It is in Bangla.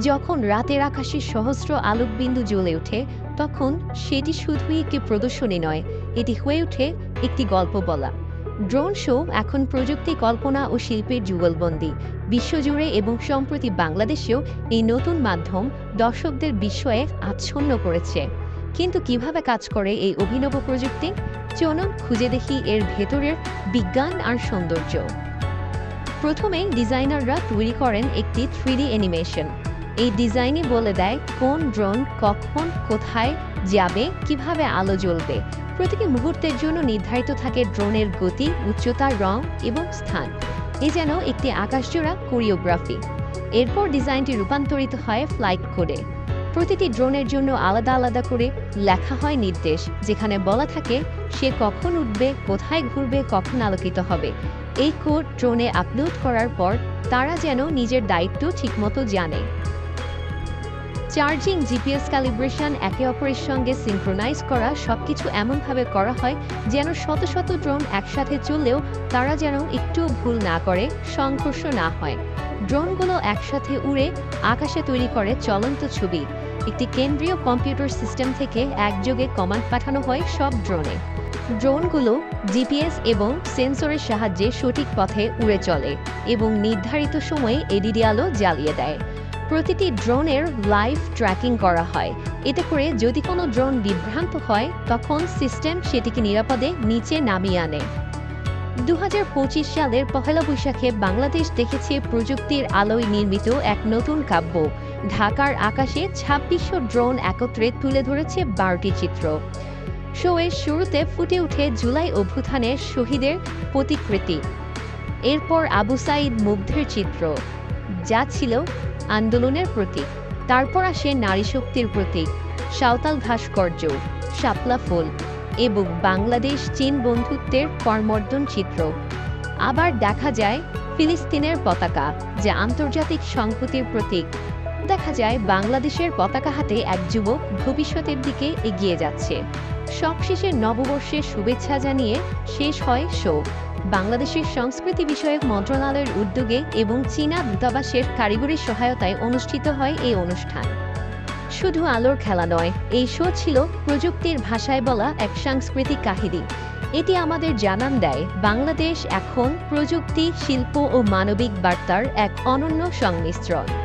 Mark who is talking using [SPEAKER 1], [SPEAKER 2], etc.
[SPEAKER 1] যখন রাতের আকাশে সহস্র আলোকবিন্দু জ্বলে ওঠে, তখন সেটি শুধুই একটি প্রদর্শনী নয়, এটি হয়ে ওঠে একটি গল্প বলা। ড্রোন শো এখন প্রযুক্তি, কল্পনা ও শিল্পের যুগলবন্দি। বিশ্বজুড়ে এবং সম্প্রতি বাংলাদেশেও এই নতুন মাধ্যম দর্শকদের বিস্ময়ে আচ্ছন্ন করেছে। কিন্তু কীভাবে কাজ করে এই অভিনব প্রযুক্তি? চলুন খুঁজে দেখি এর ভেতরের বিজ্ঞান আর সৌন্দর্য। প্রথমেই ডিজাইনাররা তৈরি করেন একটি থ্রিডি অ্যানিমেশন। এই ডিজাইনই বলে দেয় কোন ড্রোন কখন কোথায় যাবে, কীভাবে আলো জ্বলবে। প্রতিটি মুহূর্তের জন্য নির্ধারিত থাকে ড্রোনের গতি, উচ্চতা, রং এবং স্থান। এ যেন একটি আকাশজোড়া কোরিওগ্রাফি। এরপর ডিজাইনটি রূপান্তরিত হয় ফ্লাইট কোডে। প্রতিটি ড্রোনের জন্য আলাদা আলাদা করে লেখা হয় নির্দেশ, যেখানে বলা থাকে সে কখন উঠবে, কোথায় ঘুরবে, কখন আলোকিত হবে। এই কোড ড্রোনে আপলোড করার পর তারা যেন নিজের দায়িত্ব ঠিকমতো জানে। চার্জিং, জিপিএস ক্যালিব্রেশন, একে অপরের সঙ্গে সিনক্রোনাইজ করা, সবকিছু এমনভাবে করা হয় যেন শত শত ড্রোন একসাথে চললেও তারা যেন একটুও ভুল না করে, সংঘর্ষ না হয়। ড্রোনগুলো একসাথে উড়ে আকাশে তৈরি করে চলন্ত ছবি। একটি কেন্দ্রীয় কম্পিউটার সিস্টেম থেকে একযোগে কমান্ড পাঠানো হয় সব ড্রোনে। ড্রোনগুলো জিপিএস এবং সেন্সরের সাহায্যে সঠিক পথে উড়ে চলে এবং নির্ধারিত সময়ে এডিডি আলো জ্বালিয়ে দেয়। প্রতিটি ড্রোনের লাইভ ট্র্যাকিং করা হয়। এতে করে যদি কোনো ড্রোন বিভ্রান্ত হয়, তখন সিস্টেম সেটিকে নিরাপদে নিচে নামিয়ে আনে। দু হাজার পঁচিশ সালের পহেলা বৈশাখে বাংলাদেশ দেখেছে প্রযুক্তির আলোয় নির্মিত এক নতুন কাব্য। ঢাকার আকাশে ছাব্বিশশো ড্রোন একত্রে তুলে ধরেছে বারোটি চিত্র। শোয়ের শুরুতে ফুটে উঠে জুলাই অভ্যুত্থানের শহীদের প্রতিকৃতি। এরপর আবু সাইদ মুগ্ধের চিত্র। যা ছিল আন্দোলনের প্রতীক। তারপর আসে নারী শক্তির প্রতীক, সাঁওতাল ভাস্কর্য, শাপলা ফুল এবং বাংলাদেশ চীন বন্ধুত্বের কর্মর্দন চিত্র। আবার দেখা যায় ফিলিস্তিনের পতাকা, যা আন্তর্জাতিক সংহতির প্রতীক। দেখা যায় বাংলাদেশের পতাকা হাতে এক যুবক ভবিষ্যতের দিকে এগিয়ে যাচ্ছে। সবশেষে নববর্ষের শুভেচ্ছা জানিয়ে শেষ হয় শো বাংলাদেশের সংস্কৃতি বিষয়ক মন্ত্রণালয়ের উদ্যোগে এবং চীনা দূতাবাসের কারিগরি সহায়তায় অনুষ্ঠিত হয় এই অনুষ্ঠান। শুধু আলোর খেলা নয়, এই শো ছিল প্রযুক্তির ভাষায় বলা এক সাংস্কৃতিক কাহিনী। এটি আমাদের জানান দেয়, বাংলাদেশ এখন প্রযুক্তি, শিল্প ও মানবিক বার্তার এক অনন্য সংমিশ্রণ।